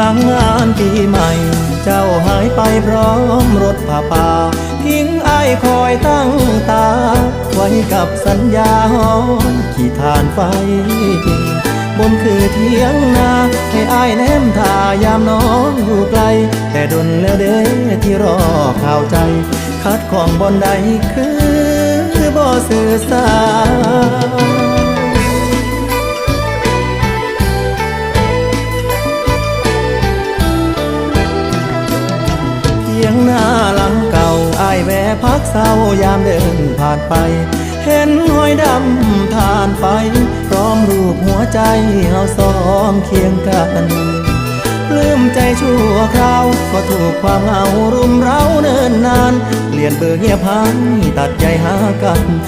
ลังงานปีใหม่ เจ้าหายไปพร้อมรถผ่าป่าทิ้งไอ้คอยตั้งตา ไว้กับสัญญาหอมขี่ทานไฟ บนคือเทียงนาให้อายแนมทายามน้องอยู่ไกล แต่ดนแล้วเด้ที่รอข่าวใจ คัดของบนใดคือบ่สื่อสาร พักเศร้ายามเดินผ่านไป เห็นห้อยดำทานไฟ พร้อมรูปหัวใจเฮาสองเคียงกันลืมใจชั่วคราว ก็ถูกความเหงารุมเร้าเนิ่นนาน เปลี่ยนเบอร์เงียบหายตัดใจหากัน